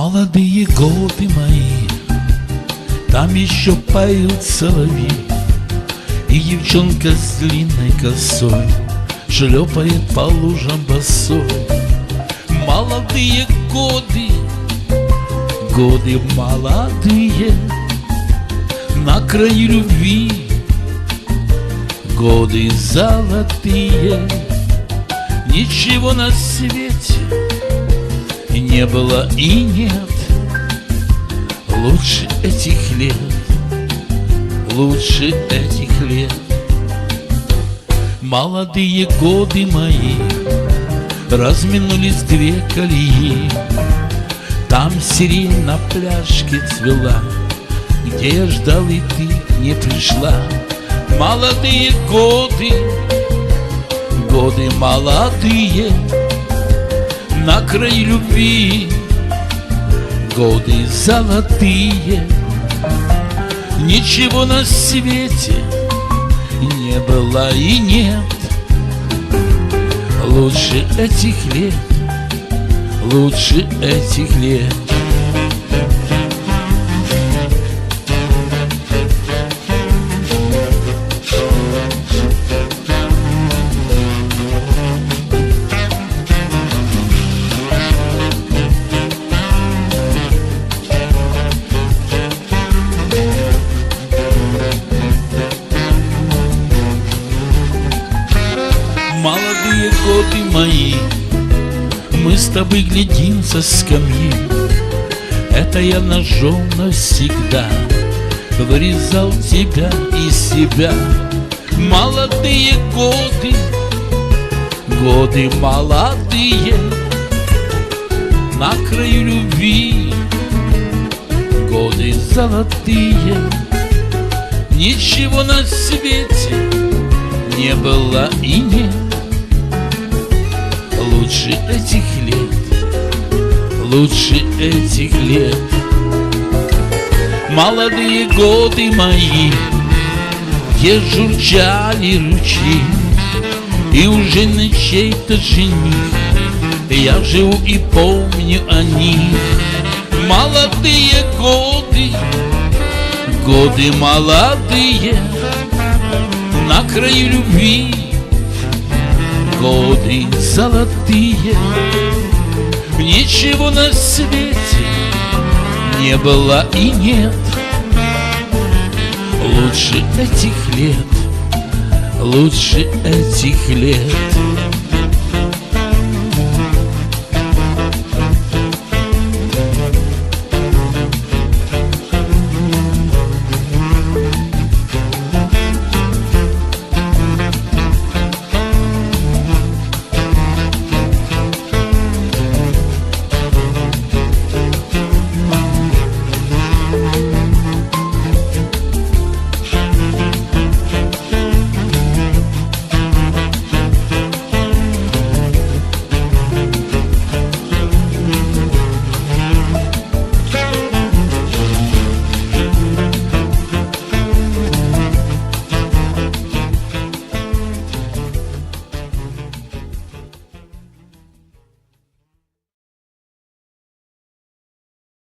Молодые годы мои, там еще поют соловьи, И девчонка с длинной косой шлепает по лужам босой. Молодые годы, годы молодые, На краю любви годы золотые, Ничего на свете не было и нет. Лучше этих лет Лучше этих лет. Молодые годы мои Разминулись две колеи. Там сирень на пляжке цвела Где я ждал и ты не пришла. Молодые годы Годы молодые На краю любви. Годы золотые Ничего на свете не было и нет. Лучше этих лет, лучше этих лет Годы мои. Мы с тобой глядим со скамьи. Это я ножом навсегда Вырезал тебя из себя. Молодые годы Годы молодые. На краю любви Годы золотые. Ничего на свете не было и нет Лучше этих лет, лучше этих лет. Молодые годы мои, где журчали ручьи И уже на чей-то жених Я живу и помню о них. Молодые годы, годы молодые на краю любви Годы золотые. Ничего на свете не было и нет. Лучше этих лет, лучше этих лет